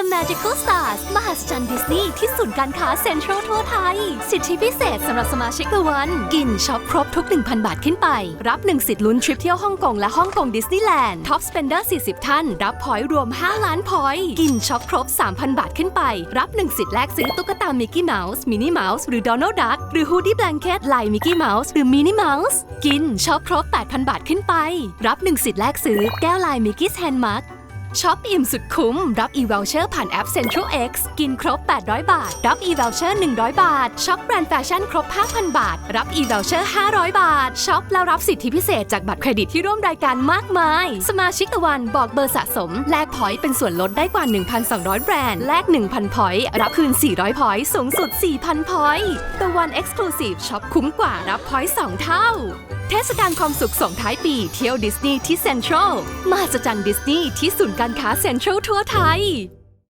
The Magical Stars มหัศจรรย์ดิสนีย์ที่ศูนย์การค้าเซ็นทรัลทั่วไทย สิทธิพิเศษสำหรับสมาชิกละวัน กินช็อปครบทุก 1,000 บาทขึ้นไป รับ 1 สิทธิ์ลุ้นทริปเที่ยวฮ่องกงและฮ่องกงดิสนีย์แลนด์ท็อปสเปนเดอร์ 40 ท่าน รับพอยต์รวม 5 ล้านพอยต์กินช็อปครบ 3,000 บาทขึ้นไป รับ 1 สิทธิ์แลกซื้อตุ๊กตามิกกี้เมาส์มินนี่เมาส์หรือโดนัลด์ดักหรือฮูดี้แบงเกตลายมิกกี้เมาส์หรือมินนี่เมาส์กินช็อปครบ 8,000 บาทขึ้นไป รับ 1 สิทธิ์แลกซื้อแก้วลายมิกกี้แฮนด์มาร์ ช็อปอิ่มสุดคุ้ม รับ e-voucher ผ่านแอป Central X กินครบ 800 บาท รับ e-voucher 100 บาท ช็อปแบรนด์แฟชั่นครบ 5,000 บาท รับ e-voucher 500 บาท ช็อปแล้วรับสิทธิพิเศษจากบัตรเครดิตที่ร่วมรายการมากมาย สมาชิกตะวันบอกเบอร์สะสม แลกพอยต์เป็นส่วนลดได้กว่า 1,200 แบรนด์ แลก 1,000 พอยต์ รับคืน 400 พอยต์ สูงสุด 4,000 พอยต์ ตะวัน Exclusive ช็อปคุ้มกว่ารับพอยต์ 2 เท่า เทศกาลความสุขส่งท้ายปีเที่ยวดิสนีย์ที่เซ็นทรัลมหัศจรรย์ดิสนีย์ที่ศูนย์การค้าเซ็นทรัลทั่วไทย